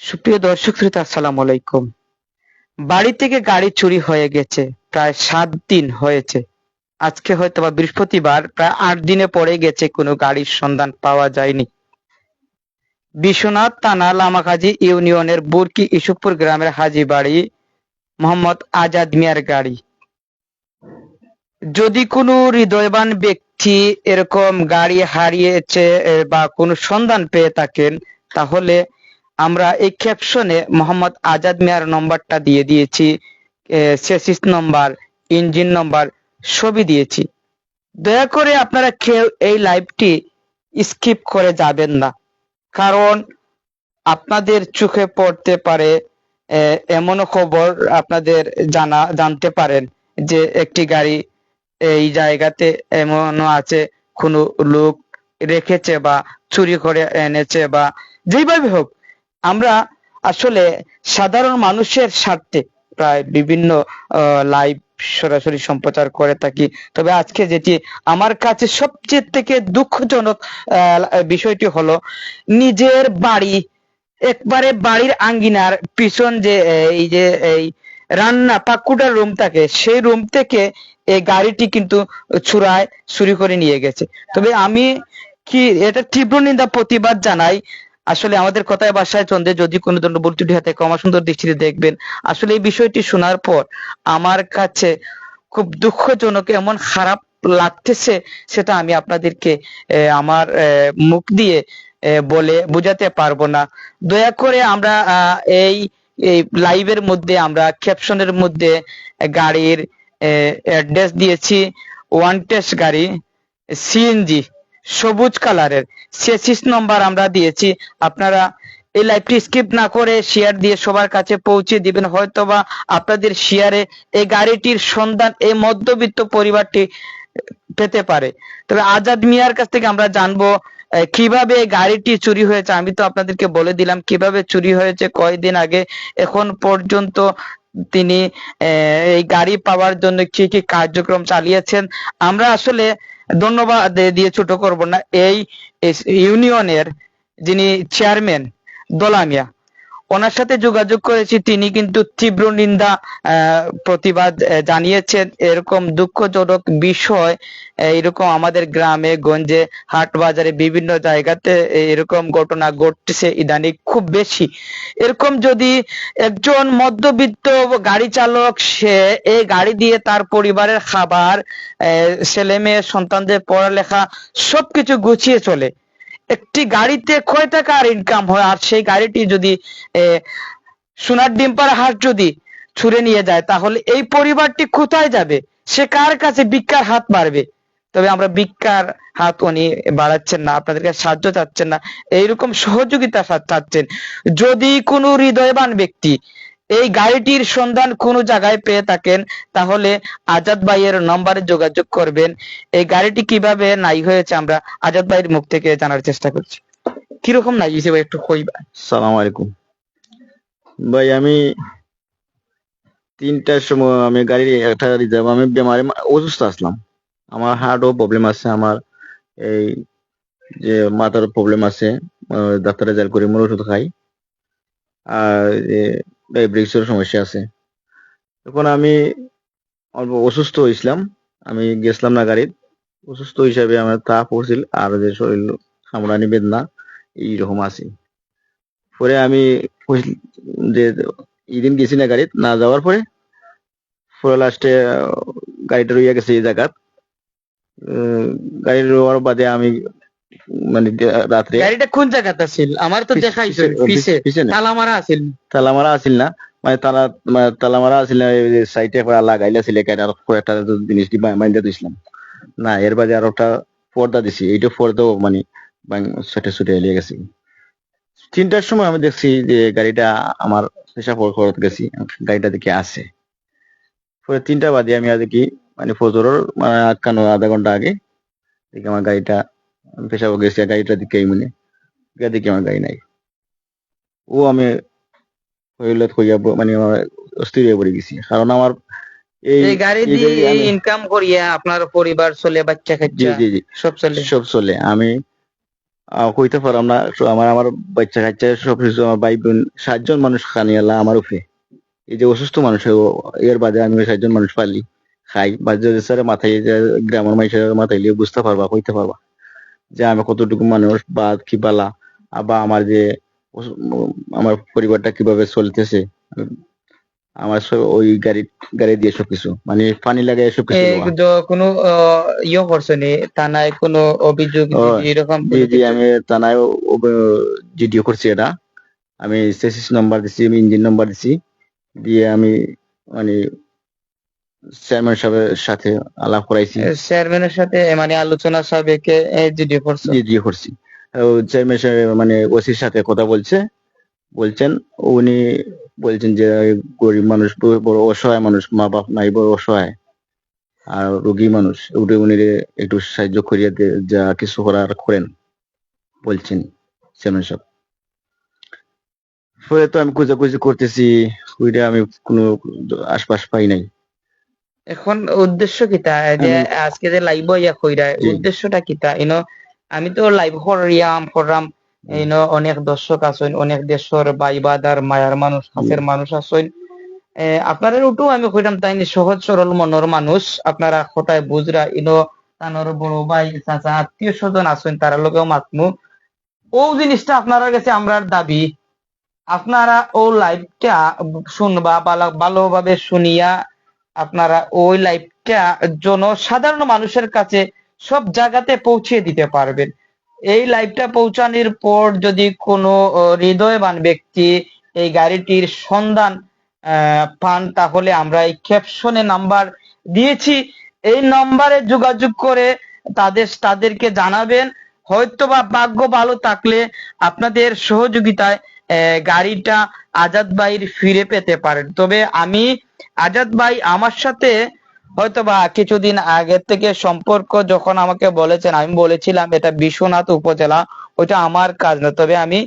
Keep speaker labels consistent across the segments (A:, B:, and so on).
A: সুপ্রিয় দর্শক শ্রোতা, আসসালামু আলাইকুম। বাড়ি থেকে গাড়ি চুরি হয়ে গেছে, প্রায় সাত দিন হয়েছে। আজকে হয়তো বা বৃহস্পতিবার, প্রায় আট দিনে পড়ে গেছে, কোনো গাড়ির সন্ধান পাওয়া যায়নি। বিশ্বনাথ থানা লামাকাজি ইউনিয়নের বুরকি ইসুপুর গ্রামের হাজি বাড়ি মোহাম্মদ আজাদ মিয়ার গাড়ি। যদি কোনো হৃদয়বান ব্যক্তি এরকম গাড়ি হারিয়েছে বা কোনো সন্ধান পেয়ে থাকেন, তাহলে আমরা এই ক্যাপশনে মোহাম্মদ আজাদ মিয়ার নম্বরটা দিয়ে দিয়েছি সেসিস নম্বর ইঞ্জিন নম্বর সবই দিয়েছি। দয়া করে আপনারা কেউ এই লাইভটি স্কিপ করে যাবেন না কারণ আপনাদের চোখে পড়তে পারে আহ, এমনও খবর আপনাদের জানা জানতে পারেন যে একটি গাড়ি এই জায়গাতে এমনও আছে কোনো লোক রেখেছে বা চুরি করে এনেছে বা যেভাবে হোক আমরা আসলে সাধারণ মানুষের স্বার্থে প্রায় বিভিন্ন লাইভ সরাসরি সম্প্রচার করে থাকি। তবে আজকে যেটি আমার কাছে সবচেয়ে থেকে দুঃখজনক বিষয়টি হলো নিজের বাড়ি, একবারে বাড়ির আঙ্গিনার পিছন যে এই যে, এই রান্না পাকুটার রুম থাকে, সেই রুম থেকে এই গাড়িটি কিন্তু চুরায় চুরি করে নিয়ে গেছে। তবে আমি কি, এটা তীব্র নিন্দা, প্রতিবাদ জানাই আসলে আমাদের কথায় বাসায় চন্দ্রে যদি কোনো ধরনের ভুল হাতে ক্ষমা সুন্দর দৃষ্টিতে দেখবেন। আসলে এই বিষয়টি শোনার পর আমার কাছে খুব দুঃখজনক এমন খারাপ লাগতেছে, সেটা আমি আপনাদেরকে আমার মুখ দিয়ে বলে বোঝাতে পারব না। দয়া করে আমরা এই লাইভের মধ্যে আমরা ক্যাপশনের মধ্যে গাড়ির অ্যাড্রেস দিয়েছি। ওয়ান টেস্ট গাড়ি সিএনজি সবুজ কালারের। সেসিস নম্বর আমরা দিয়েছি। আপনারা এই লাইভটি স্কিপ না করে শেয়ার দিয়ে সবার কাছে পৌঁছে দিবেন। হয়তোবা আপনাদের শেয়ারে এই গাড়িটির সন্ধান এই মধ্যবিত্ত পরিবারটি পেতে পারে। তবে আজাদ মিয়ার কাছ থেকে আমরা জানব কীভাবে গাড়িটি চুরি হয়েছে? আমি তো আপনাদেরকে বলে দিলাম কীভাবে চুরি হয়েছে কয়দিন আগে। এখন পর্যন্ত তিনি এই গাড়ি পাওয়ার জন্য কি কি কার্যক্রম চালিয়েছেন? আমরা আসলে ধন্যবাদ দিয়ে ছোট করব না এই ইউনিয়নের যিনি চেয়ারম্যান দোলামিয়া। ওনার সাথে যোগাযোগ করেছি, তিনি কিন্তু তীব্র নিন্দা প্রতিবাদ জানিয়েছেন। এরকম দুঃখজনক বিষয় এরকম আমাদের গ্রামে, গঞ্জে, হাট বাজারে, বিভিন্ন জায়গাতে এরকম ঘটনা ঘটছে ইদানিং খুব বেশি। এরকম যদি একজন মধ্যবিত্ত গাড়ি চালক, সে এই গাড়ি দিয়ে তার পরিবারের খাবার ছেলে মেয়ে সন্তানদের পড়ালেখা সবকিছু গুছিয়ে চলে। একটি গাড়িতে কয় টাকার ইনকাম হয়? আর সেই গাড়িটি যদি সোনার ডিম্পার হাট যদি ছুড়ে নিয়ে যায়, তাহলে এই পরিবারটি কোথায় যাবে? সে কার কাছে ভিক্ষার হাত বাড়বে? তবে আমরা ভিক্ষার হাত উনি বাড়াচ্ছেন না আপনাদের কাছে সাহায্য চাচ্ছেন না। এইরকম সহযোগিতা চাচ্ছেন। যদি কোনো হৃদয়বান ব্যক্তি এই গাড়িটির সন্ধান কোনো জায়গায় পেয়ে থাকেন, তাহলে আজাদ ভাইয়ের নম্বরে যোগাযোগ করবেন। এই গাড়িটি কীভাবে নাই হয়েছে আমরা আজাদ ভাইয়ের মুখ থেকে জানার চেষ্টা করছি। কীরকম নাই হয়েছে ভাই একটু কইবা?
B: সালাম আলাইকুম। ভাই, আমি তিনটার সময় আমি গাড়ি একটা রিজার্ভ আমি বেমারে অসুস্থ আসলাম। আমার হার্টও প্রবলেম আছে, আমার এই যে মাথার প্রবলেম আছে ডাক্তার রেজাল্ট করে মোর ওষুধ খাই। আর ডায়াবেটিক্সের সমস্যা আছে। তখন আমি অল্প অসুস্থ হয়েছিলাম। আমি গেছিলাম না গাড়ির অসুস্থ হিসাবে আমার তা পড়ছিল আর যে শরীর সামরানি বেদনা এইরকম আছে। পরে আমি যে ইদিন গেছি না গাড়িত না যাওয়ার পরে পরে লাস্টে গাড়িটা রইয়া গেছে এই জায়গাত। উম, গাড়ি রোয়ার বাদে আমি মানে রাত্রে
A: গাড়িটা কোন জায়গাতে ছিল আমার তো দেখাইছো
B: পিছে-
A: পিছে।
B: পিছনে
A: তালা মারা আছিল।
B: তালা মারা আছিল না। মানে তালা মানে তালা মারা আছিল লাগাইলে ছিল কেন? আর কয়েকটা জিনিস দি বাইন্দা দিছিলাম। না এর বাদে আর একটা পর্দা দিছি। এইটা পর্দাও মানে ছুটে ছুটে এলিয়ে গেছে। তিনটার সময় আমি দেখছি যে গাড়িটা আমার পেশাব করতে গেছি। গাড়িটা দিকে আছে। পরে তিনটা বাদে আমি আর দেখি মানে ফজরের মানে আটকানো আধা ঘণ্টা আগে দেখি আমার গাড়িটা পেশাব গেছি গাড়িটা দিকে মানে গিয়ে দেখি আমার গাড়ি নাই। ও আমি হইলত হইয়া মানে আমার অস্থির হয়ে পড়ে গেছি। কারণ আমার এই
A: গাড়ি দিয়ে ইনকাম করিয়া আপনার পরিবার চলে বাচ্চা কাচ্চা
B: জি জি
A: সব চলে।
B: সব চলে। আমি কইতে পারলাম না আমার আমার বাচ্চা কাচ্চা সব কিছু আমার ভাই বোন সাতজন মানুষ খানি আল্লাহ আমার উপরে। এই যে অসুস্থ মানুষ এর বাদে আমি সাতজন মানুষ পালি। খাই বা যে স্যার মাথায় গ্রামের মানুষের মাথায় লিয়ে বুঝতে পারবা কইতে পারবা। যে আমি কতটুকু মানুষ বা কি বালা বা আমার যে আমার পরিবারটা কীভাবে চলতেছে আমার সব ওই গাড়ি গাড়ি দিয়ে সবকিছু মানে পানি লাগাই সবকিছু।
A: কোনো আহ, ইয়ে করছে নি থানায় কোনো অভিযোগ এরকম
B: জি জি আমি থানায় জিডিও করছি এটা আমি চেসিস নাম্বার দিছি আমি ইঞ্জিন নাম্বার দিছি দিয়ে আমি মানে চেয়ারম্যান সাহেবের সাথে আলাপ করাইছি।
A: চেয়ারম্যানের সাথে মানে আলোচনা সাবেকে জিডি করছে।
B: জি জি করছি। চেয়ারম্যান সাহেব মানে ওসির সাথে কথা বলছে। বলছেন উনি বলছেন যে গরিব মানুষ বড় অসহায় মানুষ মা বাপ নাই বড় অসহায় আর রোগী মানুষ। উনি একটু সাহায্য করিয়া যা কিছু করার করেন বলছেন চেয়ারম্যান সাহেব। পরে তো আমি খোঁজাখুঁজি করতেছি ওইটা আমি কোনো আশপাশ পাই নাই।
A: এখন উদ্দেশ্য কিতা? যে আজকে যে লাইভ ইয়া কইরা। উদ্দেশ্যটা কিতা? ইনো আমি তো লাইভ করিয়াম করলাম ইনো অনেক দর্শক আছেন অনেক দেশের বাইবাদার মায়ার মানুষ কাছের মানুষ আছেন। আপনাদের উঠো আমি কইরাম তাই সহজ সরল মনের মানুষ। আপনারা কোথায় বুঝরা ইনো তানোর বড় ভাই চাচা আত্মীয় স্বজন আছেন তারা লোকেও মাতমু ও জিনিসটা আপনারা কাছে আমরার দাবি। আপনারা ও লাইভটা শুনবা ভালো ভালোভাবে শুনিয়া আপনারা ওই লাইভটা জনসাধারণ মানুষের কাছে সব জায়গাতে পৌঁছে দিতে পারবেন। এই লাইভটা পৌঁছানোর পর যদি কোনো হৃদয়বান ব্যক্তি এই গাড়িটির সন্ধান পান, তাহলে আমরা এই ক্যাপশনে নাম্বার দিয়েছি। এই নম্বরে যোগাযোগ করে তাদের, তাদেরকে জানাবেন। হয়তো বা ভাগ্য ভালো থাকলে আপনাদের সহযোগিতায় গাড়িটা আজাদ ভাইয়ের ফিরে পেতে পারেন। তবে আমি আজাদ ভাই আমার সাথে হয়তোবা কিছুদিন আগের থেকে সম্পর্ক যখন আমাকে বলেছেন, আমি বলেছিলাম এটা বিশ্বনাথ উপজেলা, ওইটা আমার কাজ না। তবে আমি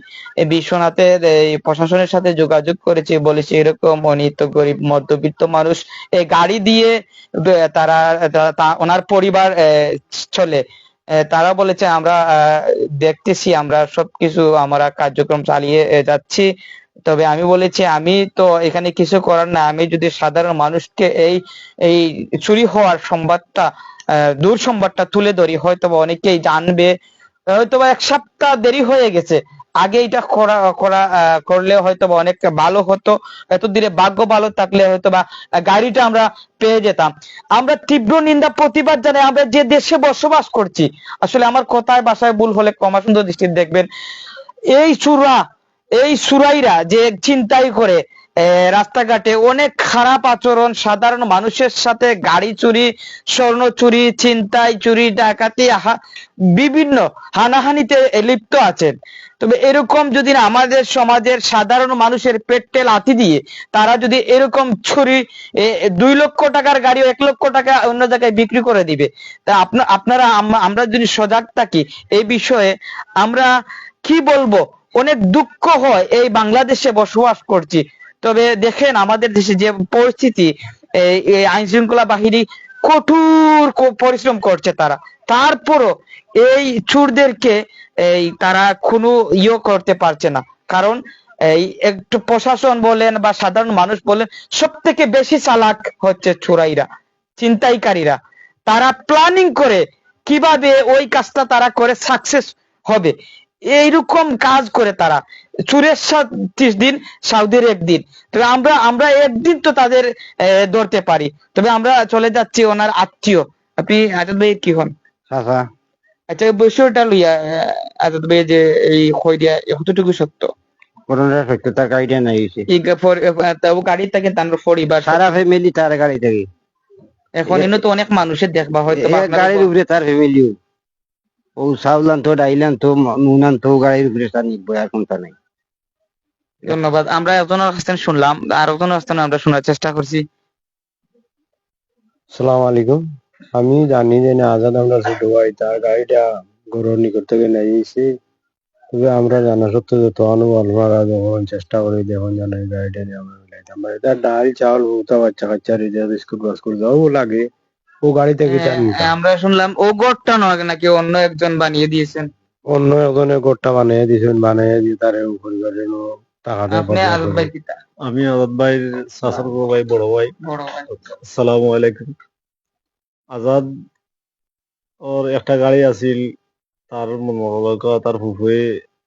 A: বিশ্বনাথের প্রশাসনের সাথে যোগাযোগ করেছি, বলেছি এরকম অনিত গরিব, মধ্যবিত্ত মানুষ, এই গাড়ি দিয়ে তারা ওনার পরিবার চলে। তারা বলেছে, আমরা দেখতেছি, আমরা সবকিছু, আমরা কার্যক্রম চালিয়ে যাচ্ছি। তবে আমি বলেছি, আমি তো এখানে কিছু করার না। আমি যদি সাধারণ মানুষকে এই এই চুরি হওয়ার সংবাদটা দূর সংবাদটা তুলে ধরি হয়তো অনেকেই জানবে। হয়তো এক সপ্তাহ দেরি হয়ে গেছে। আগে এটা করা করা করলে হয়তো বা অনেক ভালো হতো। এতদিনে ভাগ্য ভালো থাকলে হয়তো বা গাড়িটা আমরা পেয়ে যেতাম। আমরা তীব্র নিন্দা, প্রতিবাদ জানাই। আমরা যে দেশে বসবাস করছি, আসলে আমার কথায় বাসায় ভুল হলে ক্ষমা সুন্দর দৃষ্টি দেখবেন। এই সুরা, এই সুরাইরা যে চিন্তাই করে রাস্তাঘাটে অনেক খারাপ আচরণ সাধারণ মানুষের সাথে গাড়ি চুরি, স্বর্ণ চুরি, ছিনতাই চুরি, ডাকাতি বিভিন্ন হানাহানিতে লিপ্ত আছেন। তবে এরকম যদি আমাদের সমাজের সাধারণ মানুষের পেটে লাথি দিয়ে তারা যদি এরকম ছুরি দুই লক্ষ টাকার গাড়ি, এক লক্ষ টাকা অন্য জায়গায় বিক্রি করে দিবে, তা আপনা, আপনারা আমরা যদি সজাগ থাকি এই বিষয়ে, আমরা কি বলব? অনেক দুঃখ হয় এই বাংলাদেশে বসবাস করছি। তবে দেখেন আমাদের দেশে যে পরিস্থিতি এই আইন শৃঙ্খলা বাহিনী কঠোর পরিশ্রম করছে তারা। তারপরও এই চুরদেরকে, এই তারা কোনো ইয়ে করতে পারছে না। কারণ এই একটু প্রশাসন বলেন বা সাধারণ মানুষ বলেন সব থেকে বেশি চালাক হচ্ছে চোরাইরা চিন্তাইকারীরা তারা প্ল্যানিং করে কীভাবে ওই কাজটা তারা করে সাকসেস হবে। এইরকম কাজ করে তারা। চুরের ত্রিশ দিন সাউদির একদিন। তবে আমরা আমরা একদিন তো তাদের ধরতে পারি। তবে আমরা চলে যাচ্ছি ওনার আত্মীয়। আপনি আজাদ ভাই কি হন? আচ্ছা বিষয়টা লইয়া আজাদ ভাই যে এই কতটুকু সত্য?
C: করোনার সত্যতার গাড়িটা নাই
A: গাড়ি থেকে তার পরিবার।
C: সারা ফ্যামিলি তার গাড়ি থেকে।
A: এখন এনে তো অনেক মানুষের দেখবা হয়তো
C: গাড়ির উপরে তার ফ্যামিলিও ও চাউলান তো ডাইলান তো নুনান তো গাড়ির নিব আর কোনটা নাই।
A: ধন্যবাদ। আমরা একজনের কাছ থেকে শুনলাম আর একজনের কাছ থেকে আমরা শোনার চেষ্টা করছি।
D: সালাম আলাইকুম। আমি জানি যে না আজাদ আমরা ছোট ভাই তার গাড়িটা গরুর নিকট থেকে নিয়ে এসেছি। তবে আমরা জানা সত্ত্বেও যত অনুমান করা যখন চেষ্টা করি যখন জানা এই গাড়িটা নিয়ে আমরা মিলাইতাম তার ডাল চাউল ভুতা বাচ্চা কাচ্চা রেজা বিস্কুট বাস্কুট যাও লাগে ও গাড়ি থেকে
A: হ্যাঁ, আমরা শুনলাম ও গড়টা নয় নাকি অন্য একজন বানিয়ে দিয়েছেন?
D: অন্য একজনে গোটটা বানিয়ে দিয়েছেন বানিয়ে দিয়ে তারে পরিবারের টাকা
A: আপনি আজাদ ভাই
E: আমি আজাদ ভাইয়ের ভাই বড় ভাই।
A: বড় ভাই।
E: আসসালামু আলাইকুম। আজাদ ওর একটা গাড়ি আছিল তার মনোলকা তার ফুফুয়ে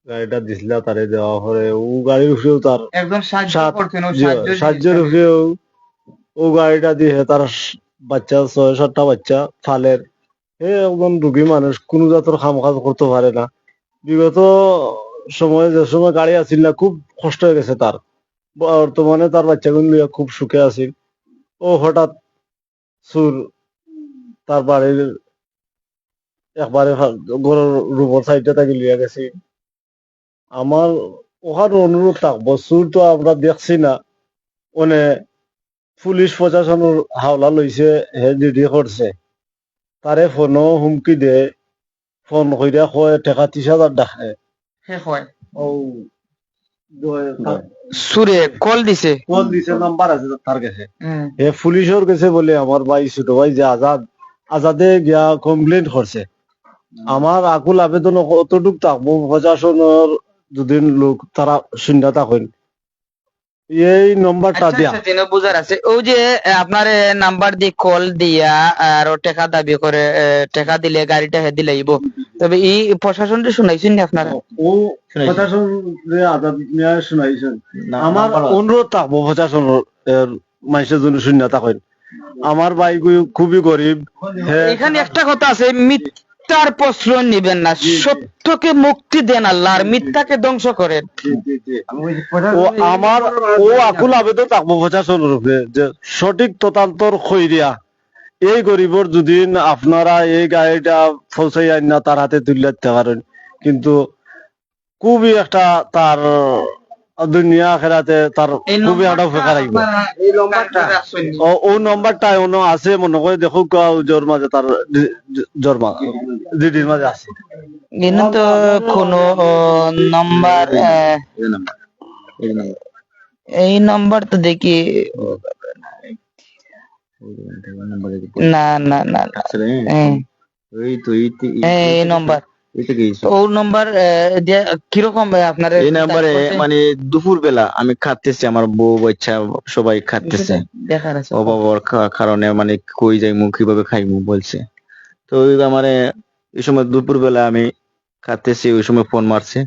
E: গাড়িটা দিছিল তারে দেওয়া পরে ও গাড়ির উপরেও তার
A: একজন সাহায্য
E: সাত-
A: করছেন ও সাহায্য
E: সাহায্যের উপরেও ও গাড়িটা দিয়ে তার বাচ্চা, ছয়, সাতটা বাচ্চা ফালের একজন রুগী মানুষ, কোনো জাতের কাম কাজ করতে পারে না। বিগত সময়ে যে সময় গাড়ি আছিল না, খুব কষ্ট হয়ে গেছে তার বর্তমানে তার বাচ্চাগুলো খুব সুখে আছিল। ও হঠাৎ সুর তার বাড়ির একবারে গরুর রূপর সাইডে তাকে লিয়ে গেছে। আমার ওখানে অনুরোধ থাকব সুর তো আমরা দেখছি না। ওনে পুলিশ প্রশাসনের হাওলা লইছে হে ডিডি করছে তারে ফোনও হুমকি দে ফোন কইরা কয় টাকা ত্রিশ হাজার ডাকে
A: হে। হয়
E: ও
A: সুরে কল দিছে।
E: ফোন দিছে নাম্বার আছে তার কাছে। হে পুলিশের কাছে বলে আমার ভাই ছোট ভাই যে আজাদ আজাদে গিয়া কমপ্লেন করছে আমার আকুল আবেদন কতটুক থাকব প্রশাসনের যদি লোক তারা শূন্য থাকেন এই নম্বরটা
A: আচ্ছা
E: দিয়া।
A: আচ্ছা জেনে বুঝার আছে। ও যে আপনার নাম্বার দিয়ে কল দিয়া আর টাকা দাবি করে টাকা দিলে গাড়িটা হে দিলাইব তবে এই প্রশাসনটা শুনাইছেন নি আপনারা?
E: ও প্রশাসন যে আজাদ মিয়া শুনাইছেন। আমার অনুরোধ থাকব প্রশাসনের এর মানুষের জন্য শূন্য থাকেন আমার ভাই খুবই গরিব।
A: এখানে একটা কথা আছে মিথ্যার প্রশ্রয় নিবেন না সত্যকে মুক্তি দেন আল্লাহ আর মিথ্যাকে ধ্বংস করেন।
E: ও আমার ও আকুল আবেদন থাকব প্রশাসনের উপরে যে সঠিক ততান্তর খৈরিয়া। এই গরিবর যদি আপনারা এই গাড়িটা পৌঁছাই আইন না তার হাতে তুলে দিতে পারেন। কিন্তু খুবই একটা তার দুনিয়া খেলাতে তার খুবই একটা
A: নম্বরটা
E: উপকার আইব? ও ও নম্বরটা অন্য আছে মনে করে দেখো জোর মাঝে তার জোর মাঝে দিদির মাঝে আছে।
A: কিন্তু তো কোনো নাম্বার
B: এই নাম্বার এই নাম্বার
A: এই নাম্বার তো দেখি না না না? হ্যাঁ,
B: এই তো- এই
A: নাম্বার নাম্বার কীরকম আপনার
B: এই নাম্বারে মানে দুপুর বেলা আমি খাটতেছি আমার বউ বাচ্চা সবাই অভাবর কারণে মানে কই যাইমু কীভাবে খাইমু বলছে। তো ওই আমার এই সময় দুপুর বেলা আমি খাটতেছি ওই সময় ফোন মারছে।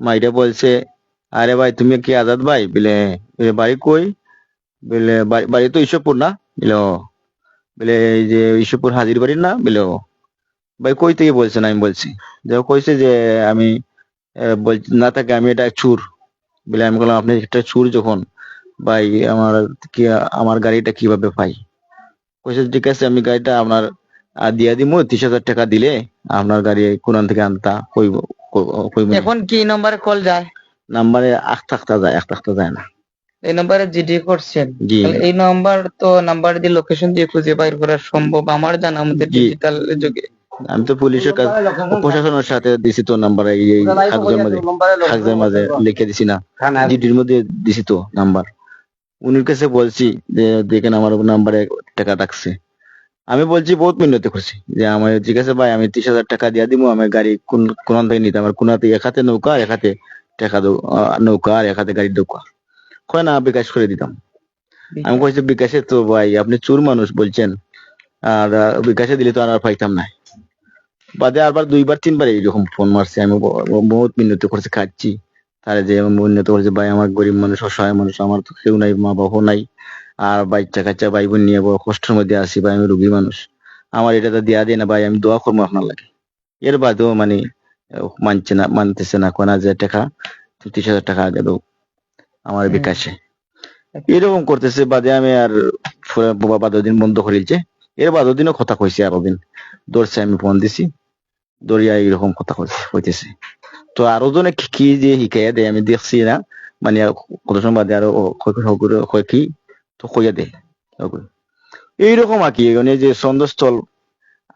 B: মাইরা বলছে আরে ভাই তুমি কি আজাদ ভাই? বলে বাড়ি কই? বলে "বাড়ি- তো ঈশ্বরপুর না? বলে বলে এই যে ঈশ্বরপুর হাজির বাড়ির না? বলে "ও।" ভাই কই থেকে বলছেন? আমি বলছি। যে কইছে যে আমি বলছি না থাকে আমি এটা চুর। বলে আমি বললাম আপনি একটা চুর যখন ভাই আমার কি আমার গাড়িটা কীভাবে পাই? কইছে ঠিক আছে আমি গাড়িটা আপনার দিয়া দিমু ত্রিশ হাজার টাকা দিলে আপনার গাড়ি কোরআন থেকে আনতা কইব কইব
A: এখন কি নাম্বারে কল যায়?
B: নাম্বারে আখ থাকতা যায় এক থাকতা যায় না।
A: এই নাম্বারে জিডি করছেন? এই নাম্বার তো নাম্বার দিয়ে লোকেশন দিয়ে খুঁজে বাইর করা সম্ভব। আমার জানা আমাদের ডিজিটাল যুগে।
B: আমি তো পুলিশের কাছে প্রশাসনের সাথে দিছি তো নাম্বার এই এই কাগজের মাঝে। কাগজের মাঝে লিখে দিছি না। জিডির মধ্যে দিছি তো নাম্বার। উনির কাছে বলছি যে দেখেন আমার নাম্বারে টাকা রাখছে। আমি বলছি বহুত মিনতি করছি যে আমার ঠিক আছে ভাই আমি ত্রিশ হাজার টাকা দিয়ে দিব আমার গাড়ি কোন কোন থেকে নিতে আমার কোনাতে এক হাতে নৌকা আর এক হাতে টাকা নৌকা আর এক হাতে গাড়ির নৌকা কয় না বিকাশ করে দিতাম। আমি কইছি বিকাশে তো ভাই আপনি চুর মানুষ বলছেন। আর বিকাশে দিলে তো আর পাইতাম না। বাদে আবার দুইবার তিনবার এইরকম ফোন মারছে। আমি বহুত মিনতি করছি খাচ্ছি। তারে যে আমি উন্নত করেছে ভাই আমার গরিব মানুষ অসহায় মানুষ আমার তো কেউ নাই মা বাবা নাই। আর বাচ্চা কাচ্চা ভাই বোন নিয়ে বড় কষ্টের মধ্যে আছি ভাই আমি রুগী মানুষ। আমার এটা তো দেয়া দিয়ে না ভাই আমি দোয়া করব আপনার লাগে। এর বাদেও মানে মানছে না মানতেছে না কোনা যে টাকা ত্রিশ হাজার টাকা আগে দাও আমার বিকাশে। এরকম করতেছে বাদে আমি আর বাবা বাদো দিন বন্ধ করেছে এর বাদো দিনও কথা কইছি আরও দিন। দৌড়ছে আমি ফোন দিছি। দৌড়িয়া এরকম কথা কইতেছে। তো আরও জনে কি- কি যে শিকাইয়া দেয়, আমি দেখছি না। মানে কত বাদে আরও কি, তো কইয়া দেয়। এইরকম আর কি মানে যে সন্ধ্যস্থল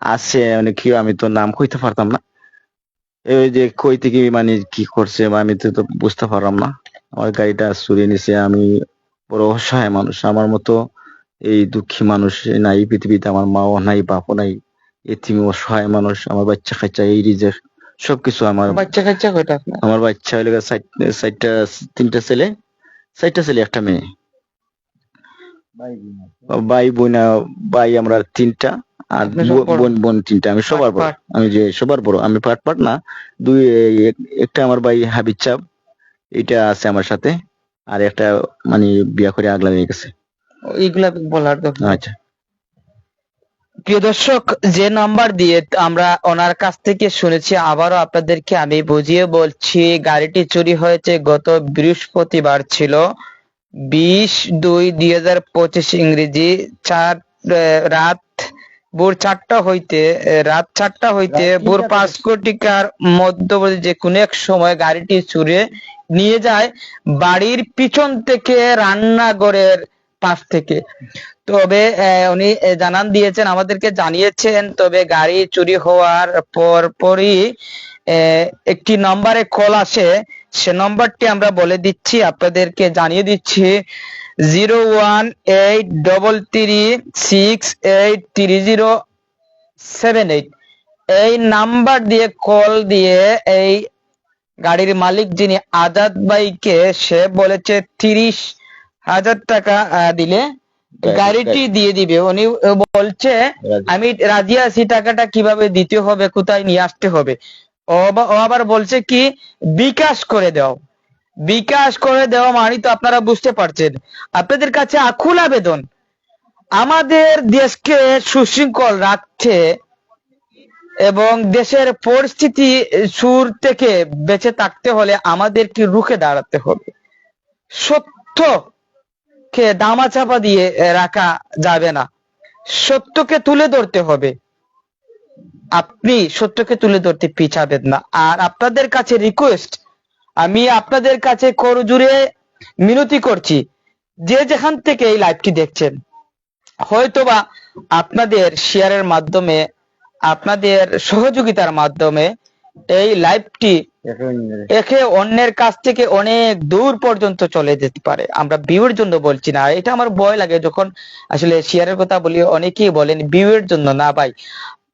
B: আছে মানে কি, আমি তো নাম কইতে পারতাম না। এই যে কই থেকে মানে কি করছে আমি তো বুঝতে পারলাম না। আমার গাড়িটা চুরিয়ে নিছে, আমি বড় অসহায় মানুষ। আমার মতো এই দুঃখী মানুষ নাই পৃথিবীতে আমার মাও নাই, বাপও নাই। এতিম অসহায় মানুষ আমার বাচ্চা কাচ্চা এই যে সবকিছু আমার।
A: বাচ্চা কাচ্চা কয়টা
B: আমার বাচ্চা হইলে ষাটটা তিনটা ছেলে ষাটটা ছেলে একটা মেয়ে। ভাই বোন ভাই আমরা তিনটা আর? বোন বোন তিনটা। আমি সবার বড়। আমি যে সবার বড় আমি পাট পাট না। দুই একটা আমার ভাই হাবিব চাপ এটা আছে আমার সাথে আর একটা মানে বিয়া করে আগলা নিয়ে গেছে।
A: এইগুলা বলার দরকার।
B: আচ্ছা।
A: প্রিয় দর্শক যে নাম্বার দিয়ে আমরা ওনার কাছ থেকে শুনেছি আবারও আপনাদেরকে আমি বুঝিয়ে বলছি গাড়িটি চুরি হয়েছে গত বৃহস্পতিবার ছিল বিশ দুই দুই হাজার পঁচিশ ইংরেজি চার রাত ভোর চারটা হইতে রাত চারটা হইতে ভোর পাঁচ কোটিকার মধ্যবর্তী যে কোনো এক সময় গাড়িটি চুরে নিয়ে যায় বাড়ির পিছন থেকে রান্নাঘরের পাশ থেকে। তবে উনি জানান দিয়েছেন, আমাদেরকে জানিয়েছেন, তবে গাড়ি চুরি হওয়ার পর পরই একটি নম্বরে কল আসে। সে নম্বরটি আমরা বলে দিচ্ছি, আপনাদেরকে জানিয়ে দিচ্ছি। Zero one eight double three six eight three zero seven eight. এই নাম্বার দিয়ে কল দিয়ে এই গাড়ির মালিক যিনি আজাদ ভাইকে, সে বলেছে তিরিশ হাজার টাকা দিলে। গাড়িটি দিয়ে দিবে। উনি বলছে আমি রাজি আছি টাকাটা কীভাবে দিতে হবে কোথায় নিয়ে আসতে হবে? ও আবার বলছে কি বিকাশ করে দাও। বিকাশ করে দেওয়া মানে তো আপনারা বুঝতে পারছেন। আপনাদের কাছে আকুল আবেদন। আমাদের দেশকে সুশৃঙ্খল রাখতে এবং দেশের পরিস্থিতি সুর থেকে বেঁচে থাকতে হলে আমাদেরকে রুখে দাঁড়াতে হবে। সত্যকে দামাচাপা দিয়ে রাখা যাবে না। সত্যকে তুলে ধরতে হবে। আপনি সত্যকে তুলে ধরতে পিছাবেন না। আর আপনাদের কাছে রিকোয়েস্ট আমি আপনাদের কাছে করজুড়ে মিনতি করছি, যে যেখান থেকে এই লাইভটি দেখছেন। হয়তোবা আপনাদের শেয়ারের মাধ্যমে, আপনাদের সহযোগিতার মাধ্যমে এই লাইভটি একে অন্যের। কাছ থেকে অনেক দূর পর্যন্ত চলে যেতে পারে। আমরা ভিউর জন্য বলছি না। এটা আমার ভয় লাগে যখন আসলে শেয়ারের কথা বলি, অনেকেই বলেন ভিউয়ের জন্য। না ভাই,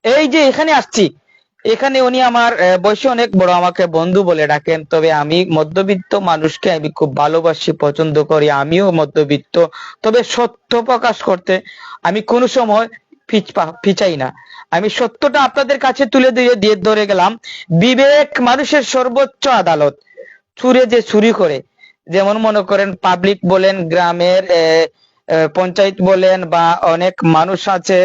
A: এই যে এখানে আসছি, এখানে উনি আমার বয়সে অনেক বড়, আমাকে বন্ধু বলে ডাকেন। তবে আমি মধ্যবিত্ত মানুষকে আমি খুব ভালোবাসি, পছন্দ করি, আমিও মধ্যবিত্ত। তবে সত্য প্রকাশ করতে আমি কোনো সময় পিছপা- পিছাই না। আমি সত্যটা আপনাদের কাছে তুলে দিয়ে দিয়ে ধরে গেলাম। বিবেক মানুষের সর্বোচ্চ আদালত। চুরে যে চুরি করে। যেমন মনে করেন পাবলিক বলেন গ্রামের পঞ্চায়েত বলেন বা অনেক মানুষ আছে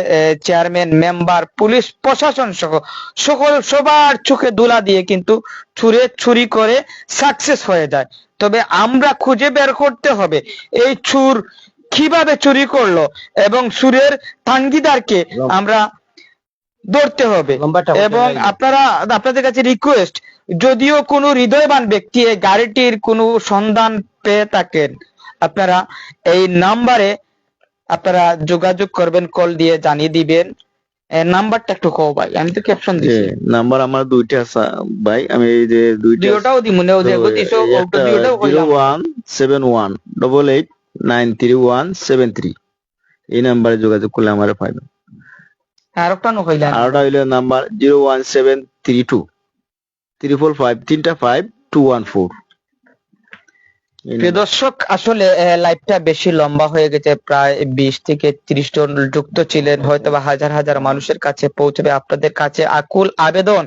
A: চেয়ারম্যান মেম্বার পুলিশ প্রশাসন সহ। সকল সবার চোখে দুলা দিয়ে কিন্তু চুরে চুরি করে সাকসেস হয়ে যায়। তবে আমরা খুঁজে বের করতে হবে এই চুর কীভাবে চুরি করল এবং সুরের তাঙ্গিদারকে আমরা ধরতে হবে। এবং আপনারা আপনাদের কাছে রিকোয়েস্ট যদিও কোনো হৃদয়বান ব্যক্তি এই গাড়িটির কোনো সন্ধান পেয়ে থাকেন আপনারা এই নাম্বারে আপনারা যোগাযোগ করবেন কল দিয়ে জানিয়ে দিবেন। নাম্বারটা একটু কও ভাই আমি তো ক্যাপশন দিছি।
B: নাম্বার আমার দুইটা আছে ভাই আমি এই যে দুইটা
A: দুইটাও দি মনে ওদের গতিশো ওটা দুইটাও কইলাম।
B: এই নাম্বারে যোগাযোগ করলে আমার পাইবেন।
A: আর একটা নো কইলাম
B: আর ওটা হইল number zero one seven three two four five তিনটা ফাইভ টু ওয়ান ফোর
A: দর্শক আসলে লাইভটা বেশি লম্বা হয়ে গেছে প্রায় বিশ থেকে ত্রিশ জন যুক্ত ছিলেন হয়তো বা হাজার হাজার মানুষের কাছে পৌঁছবে আপনাদের কাছে আকুল আবেদন।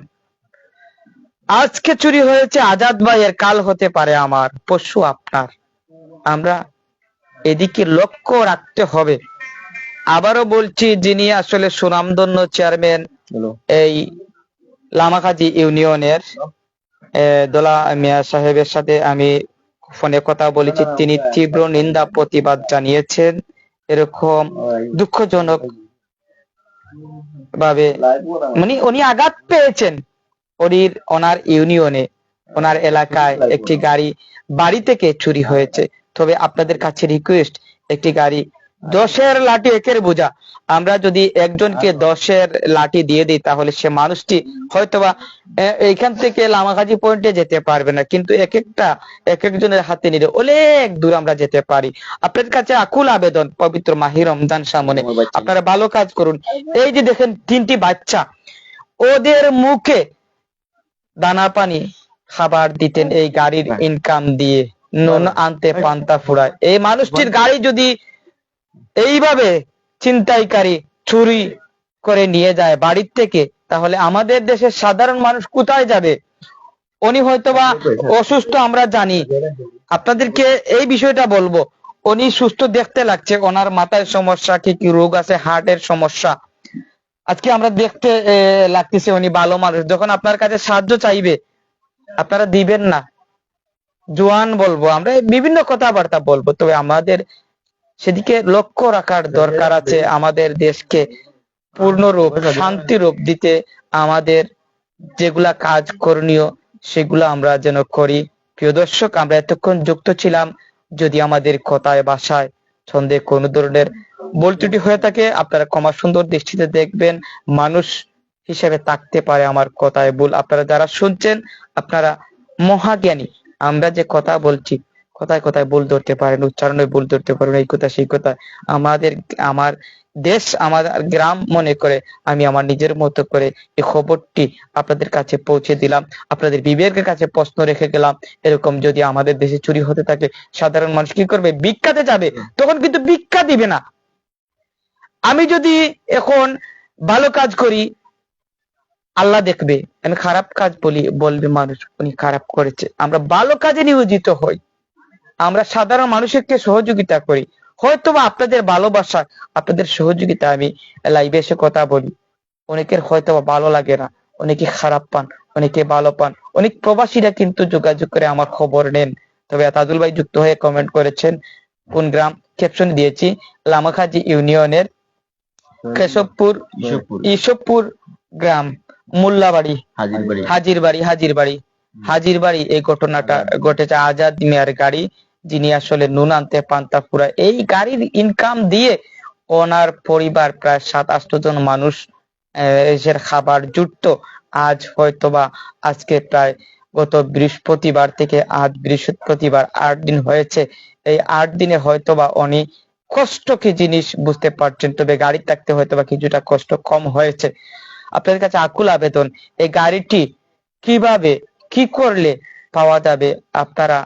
A: আজকে চুরি হয়েছে আজাদ ভাইয়ের কাল হতে পারে আমার পশু আপনার। আমরা এদিকে লক্ষ্য রাখতে হবে। আবারও বলছি যিনি আসলে সুনামধন্য চেয়ারম্যান এই লামাকাজি ইউনিয়নের দোলা মিয়া সাহেবের সাথে আমি ফোনে কথা বলেছি। তিনি তীব্র নিন্দা প্রতিবাদ জানিয়েছেন এরকম দুঃখজনক ভাবে। মানে উনি আঘাত পেয়েছেন ওরির ওনার ইউনিয়নে ওনার এলাকায় একটি গাড়ি বাড়ি থেকে চুরি হয়েছে। তবে আপনাদের কাছে রিকোয়েস্ট একটি গাড়ি দশের লাঠি একের বোঝা। আমরা যদি একজনকে দশের লাঠি দিয়ে দিই তাহলে সে মানুষটি হয়তোবা এইখান থেকে লামাকাজি পয়েন্টে যেতে পারবে না। কিন্তু এক একটা এক একজনের হাতে নিলে অনেক দূর আমরা যেতে পারি। আপনাদের কাছে আকুল আবেদন পবিত্র মাহি রমজান সামনে। আপনারা ভালো কাজ করুন। এই যে দেখেন তিনটি বাচ্চা ওদের মুখে দানা পানি খাবার দিতেন এই গাড়ির ইনকাম দিয়ে। নুন আনতে পান্তা ফুরায়। এই মানুষটির গাড়ি যদি এইভাবে ছিনতাইকারী চুরি করে নিয়ে যায় বাড়ির থেকে। তাহলে আমাদের দেশের সাধারণ মানুষ কোথায় যাবে? উনি হয়তোবা অসুস্থ, আমরা জানি। আপনাদেরকে এই বিষয়টা বলব। উনি সুস্থ দেখতে লাগছে, ওনার মাথায় সমস্যা, কি কি রোগ আছে, হার্টের সমস্যা। আজকে আমরা দেখতে লাগতেছে উনি ভালো মানুষ। যখন আপনার কাছে সাহায্য চাইবে, আপনারা দিবেন না। জোয়ান বলব আমরা, বিভিন্ন কথাবার্তা বলব। তবে আমাদের সেদিকে লক্ষ্য রাখার দরকার আছে আমাদের দেশকে পূর্ণরূপ শান্তিরূপ দিতে আমাদের যেগুলা কাজ করণীয় সেগুলো আমরা যেন করি। প্রিয় দর্শক আমরা এতক্ষণ যুক্ত ছিলাম যদি আমাদের কথায় বাসায় ছন্দে কোন ধরনের ভুল ত্রুটি হয়ে থাকে আপনারা ক্ষমা সুন্দর দৃষ্টিতে দেখবেন মানুষ হিসেবে থাকতে পারে আমার কথায় ভুল। আপনারা যারা শুনছেন আপনারা মহাজ্ঞানী আমরা যে কথা বলছি কথায় কথায় ভুল ধরতে পারেন, উচ্চারণে ভুল ধরতে পারেন এই কথা, সেই কথা। আমাদের, আমার দেশ, আমার গ্রাম মনে করে আমি আমার নিজের মতো করে এই খবরটি আপনাদের কাছে পৌঁছে দিলাম। আপনাদের বিবেকের কাছে প্রশ্ন রেখে গেলাম, এরকম যদি আমাদের দেশে চুরি হতে থাকে, সাধারণ মানুষ কি করবে? ভিক্ষাতে যাবে। তখন কিন্তু ভিক্ষা দিবে না। আমি যদি এখন ভালো কাজ করি, আল্লাহ দেখবে। আমি খারাপ কাজ বলি, বলবে মানুষ, উনি খারাপ করেছে। আমরা ভালো কাজে নিয়োজিত হই। আমরা সাধারণ মানুষকে সহযোগিতা করি। হয়তো বা আপনাদের ভালোবাসা আপনাদের সহযোগিতা আমি লাইভে এসে কথা বলি। অনেকের হয়তো ভালো লাগে না অনেকে খারাপ পান অনেকে ভালো পান। অনেক প্রবাসীরা কিন্তু যোগাযোগ করে আমার খবর নেন। তবে তাজুল ভাই যুক্ত হয়ে কমেন্ট করেছেন কোন গ্রাম? ক্যাপশন দিয়েছি লামাখাজি ইউনিয়নের কেশবপুর
B: ঈশ্বরপুর,
A: ইসবপুর গ্রাম মোল্লাবাড়ি। হাজির বাড়ি হাজির বাড়ি হাজির বাড়ি এই ঘটনাটা ঘটেছে আজাদ মিয়ার গাড়ি। যিনি আসলে নুন আনতে পান্তা ফুরা এই গাড়ির ইনকাম দিয়ে ওনার পরিবার প্রায় সাত আট জন মানুষ খাবার জুটতো। আজ হয়তোবা আজকে প্রায় গত বৃহস্পতিবার থেকে আজ বৃহস্পতিবার আট দিন হয়েছে। এই আট দিনে হয়তোবা উনি কষ্ট কি জিনিস বুঝতে পারছেন, তবে গাড়ি থাকতে হয়তোবা কিছুটা কষ্ট কম হয়েছে। আপনাদের কাছে আকুল আবেদন, এই গাড়িটি কীভাবে, কি করলে পাওয়া যাবে? আপনারা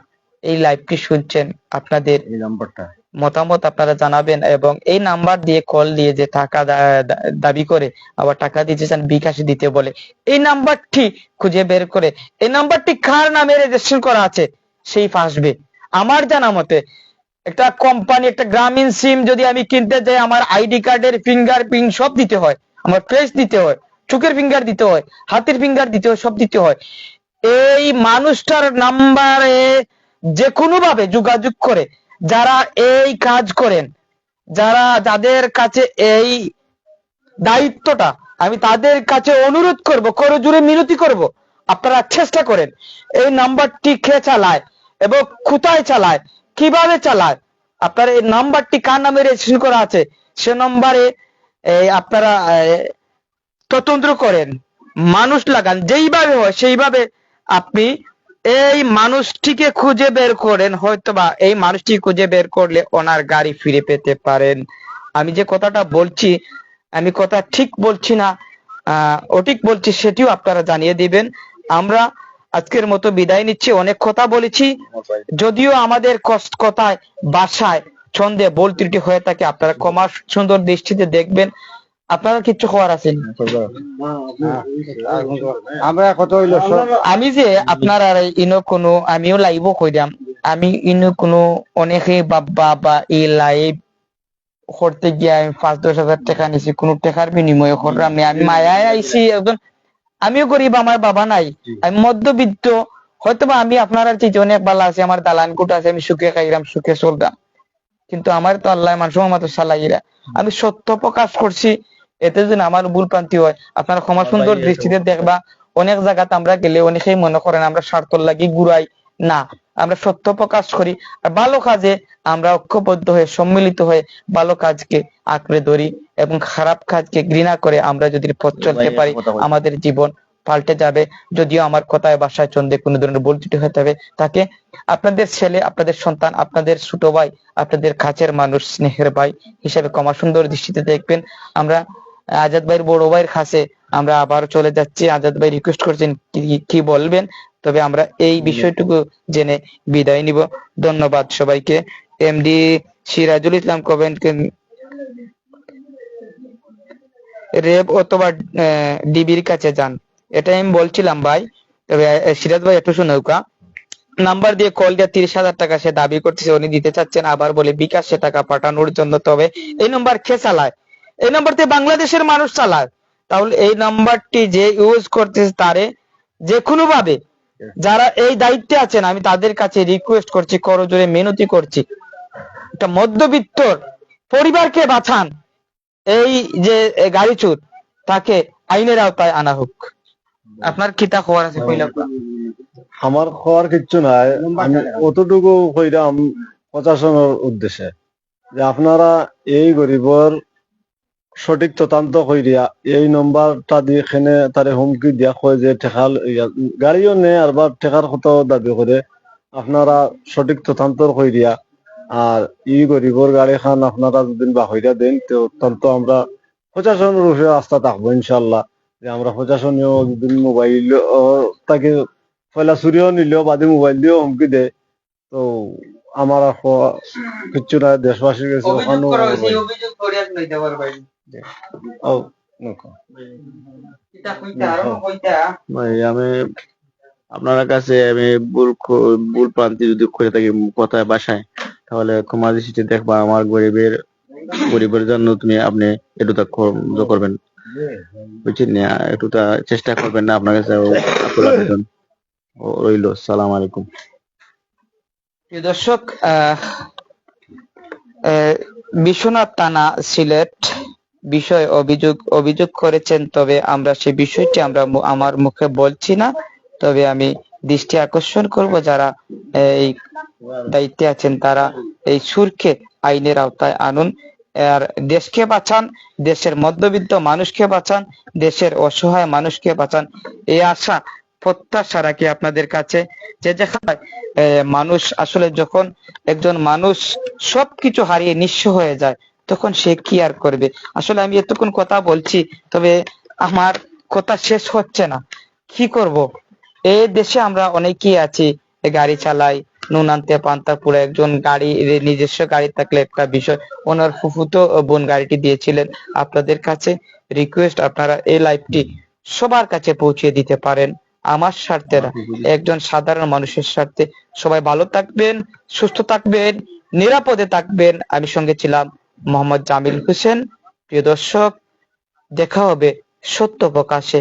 A: এই লাইভটি শুনছেন? আপনাদের
B: এই নাম্বারটা।
A: মতামত আপনারা জানাবেন এবং এই নাম্বার দিয়ে কল দিয়ে যে টাকা দাবি করে আবার টাকা দিতে চান বিকাশে দিতে বলে এই নাম্বারটি খুঁজে বের করে এই নাম্বারটি কার নামে রেজিস্ট্রেশন করা আছে? সেই ফাঁসবে। আমার জানা মতে একটা কোম্পানি একটা গ্রামীণ সিম যদি আমি কিনতে যাই আমার আইডি কার্ডের ফিঙ্গার প্রিন্ট সব দিতে হয় আমার ফেস দিতে হয় চোখের ফিঙ্গার দিতে হয় হাতের ফিঙ্গার দিতে হয় সব দিতে হয়। এই মানুষটার নাম্বারে যে ভাবে যোগাযোগ করে যারা এই কাজ করেন, যারা যাদের কাছে এই দায়িত্বটা, আমি তাদের কাছে অনুরোধ করব, করে জুড়ে মিনতি করব, আপনারা চেষ্টা করেন। এই নাম্বারটি কে চালায় এবং কোথায় চালায়, কীভাবে চালায়, আপনার এই নাম্বারটি কার নামে রেজিস্ট্রেশন করা আছে, সে নম্বরে আপনারা তদন্ত করেন, মানুষ লাগান, যেইভাবে হয় সেইভাবে আপনি এই মানুষটিকে খুঁজে বের করেন, হয়তোবা এই মানুষটি খুঁজে বের করলে ওনার গাড়ি ফিরে পেতে পারেন। আমি যে কথাটা বলছি, আমি কথা ঠিক বলছি না অঠিক বলছি, সেটিও আপনারা জানিয়ে দিবেন। আমরা আজকের মতো বিদায় নিচ্ছি, অনেক কথা বলেছি। যদিও আমাদের কষ্ট কথায়, বাসায় ছন্দে বল ত্রুটি হয়ে থাকে, আপনারা ক্ষমা সুন্দর দৃষ্টিতে দেখবেন। আপনারা কিচ্ছু হওয়ার আছেন
C: আমরা কত হইল
A: আমি যে আপনার আর ইনো কোনো আমিও লাইভ কইরাম আমি ইনো কোনো অনেকে বাবা বা এই লাইভ করতে গিয়ে আমি পাঁচ দশ হাজার টাকা নিছি কোনো টাকার বিনিময়ে করলাম না। আমি মায়ায় আইছি একজন। আমিও গরিব আমার বাবা নাই। আমি মধ্যবিত্ত। হয়তো বা আমি আপনার আর চেয়ে অনেক ভালো আছে আমার দালান কোট আছে আমি সুখে খাইরাম সুখে চলতাম। কিন্তু আমার তো আল্লাহ মানুষ মতো সালাইরা আমি সত্য প্রকাশ করছি। এতে যদি আমার ভুল প্রান্তি হয়। আপনারা ক্ষমা সুন্দর দৃষ্টিতে দেখবা অনেক জায়গাতে আমরা গেলে অনেকেই মনে করেন আমরা স্বার্থ লাগি ঘুরাই না। আমরা সত্য প্রকাশ করি আর ভালো কাজে আমরা ঐক্যবদ্ধ হয়ে সম্মিলিত হয়ে ভালো কাজকে আঁকড়ে ধরি এবং খারাপ কাজকে ঘৃণা করে আমরা যদি পথ চলতে পারি আমাদের জীবন পাল্টে যাবে। যদিও আমার কথায় বাসায় চন্দে কোনো ধরনের ভুল ত্রুটি হতে হবে তাকে আপনাদের ছেলে আপনাদের সন্তান আপনাদের ছোট ভাই আপনাদের কাছের মানুষ স্নেহের ভাই হিসেবে ক্ষমা সুন্দর দৃষ্টিতে দেখবেন। আমরা আজাদ ভাইয়ের বড় ভাইয়ের কাছে আমরা আবার চলে যাচ্ছি। আজাদ ভাই রিকোয়েস্ট করছেন কি বলবেন? তবে আমরা এই বিষয়টুকু জেনে বিদায় নিব। ধন্যবাদ সবাইকে। এমডি সিরাজুল ইসলাম কবেন রেব অথবা ডিবির কাছে যান। এটা আমি বলছিলাম ভাই। তবে সিরাজ ভাই একটু শুনৌকা নাম্বার দিয়ে কল দিয়ে তিরিশ হাজার টাকা সে দাবি করতেছে উনি দিতে চাচ্ছেন আবার বলে বিকাশে টাকা পাঠানোর জন্য। তবে এই নাম্বার কে চালায়? এই নাম্বারটি বাংলাদেশের মানুষ চালায় তাহলে এই নাম্বারটি যে ইউজ করতেছে তারে যে কোনো ভাবে যারা এই দায়িত্বে আছেন, আমি তাদের কাছে রিকোয়েস্ট করছি, করজোরে মিনতি করছি। একটা মধ্যবিত্তর পরিবারকে বাঁচান। এই যে গাড়ি চুর, তাকে আইনের আওতায় আনা হোক। আপনার কিতা খবর আছে কইলা?
E: আমার খবর কিচ্ছু নাই। আমি অতটুকু কইরাম প্রশাসনের উদ্দেশ্যে যে আপনারা এই গরিবর সঠিক ততান্ত কইরিয়া এই নম্বরটা দিয়ে খেনে তারে হুমকি দিয়া কয় যে ঠেকাল গাড়িও নে আর বা ঠেকার কথা দাবি করে। আপনারা সঠিক ততান্তর কইরিয়া আর ই গরিবর গাড়ি খান আপনারা যদি বাহইরা দেন তো তাহলে তো আমরা প্রশাসনের উপরে আস্থা থাকব ইনশাল্লাহ যে আমরা প্রশাসনীয় যদি মোবাইল তাকে পয়লা চুরিও নিলেও বাদে মোবাইল দিয়েও হুমকি দেয়। তো আমার কিচ্ছু নাই দেশবাসীর কাছে ওখানেও ও, নকো।
B: ভাই আমি আপনার কাছে আমি ভুল ভুল প্রান্তি যদি করে থাকি কথায় বাসায় তাহলে ক্ষমা দৃষ্টিতে দেখবা আমার গরিবের গরিবের জন্য তুমি আপনি একটুটা করবেন বুঝছেন না একটুটা চেষ্টা করবেন না আপনার কাছে রইল সালাম আলাইকুম
A: দর্শক বিশ্বনাথ থানা সিলেট বিষয় অভিযোগ অভিযোগ করেছেন, তবে আমরা সেই বিষয়টি আমরা আমার মুখে বলছি না। তবে আমি দৃষ্টি আকর্ষণ করব যারা এই দায়িত্বে আছেন, তারা এই সুরকে আইনের আওতায় আনুন। আর দেশকে বাঁচান, দেশের মধ্যবিত্ত মানুষকে বাঁচান, দেশের অসহায় মানুষকে বাঁচান। এই আশা প্রত্যাশা রাখি আপনাদের কাছে যে যেখানে মানুষ আসলে যখন একজন মানুষ সবকিছু হারিয়ে নিঃস্ব হয়ে যায়, তখন সে কি আর করবে? আসলে আমি এতক্ষণ কথা বলছি, তবে আমার কথা শেষ হচ্ছে না। কি করব? এই দেশে আমরা অনেকেই আছি গাড়ি চালাই, নুন আনতে পান্তা পুরো একজন গাড়ি নিজস্ব গাড়ি থাকলে একটা বিষয়, ওনার ফুফুতো বোন গাড়িটি দিয়েছিলেন আপনাদের কাছে রিকোয়েস্ট আপনারা এই লাইভটি সবার কাছে পৌঁছে দিতে পারেন। আমার স্বার্থে না। একজন সাধারণ মানুষের স্বার্থে সবাই ভালো থাকবেন সুস্থ থাকবেন নিরাপদে থাকবেন। আমি সঙ্গে ছিলাম মোহাম্মদ জামিল হোসেন। প্রিয় দর্শক দেখা হবে সত্য প্রকাশে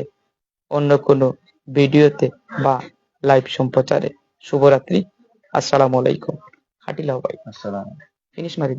A: অন্য কোনো ভিডিওতে বা লাইভ সম্প্রচারে। শুভরাত্রি। আসসালামু আলাইকুম। হাটিলাও ভাই
B: আসসালাম
A: ফিনিশ মারি